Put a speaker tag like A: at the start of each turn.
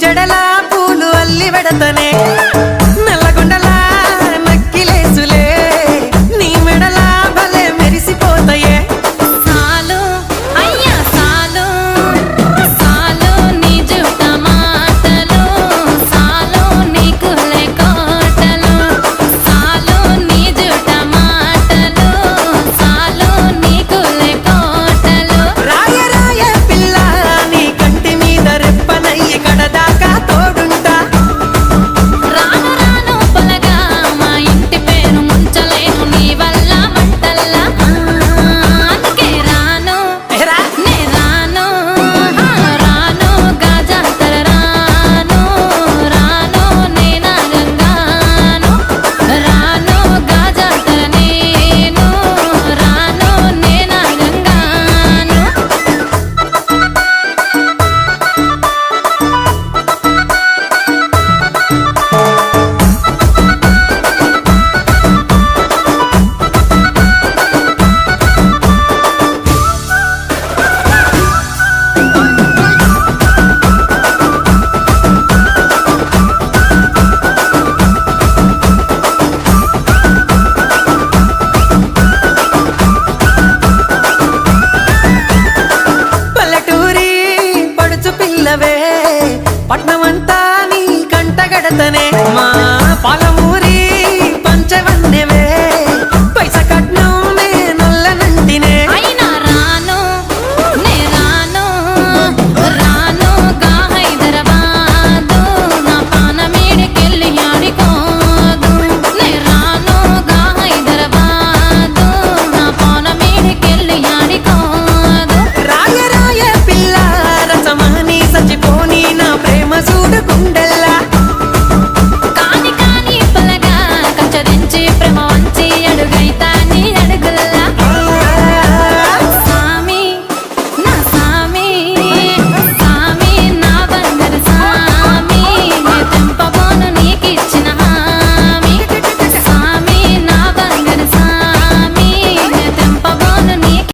A: జడలా పూలు అల్లి వెడతనే. ಆತನೇ ಮಾ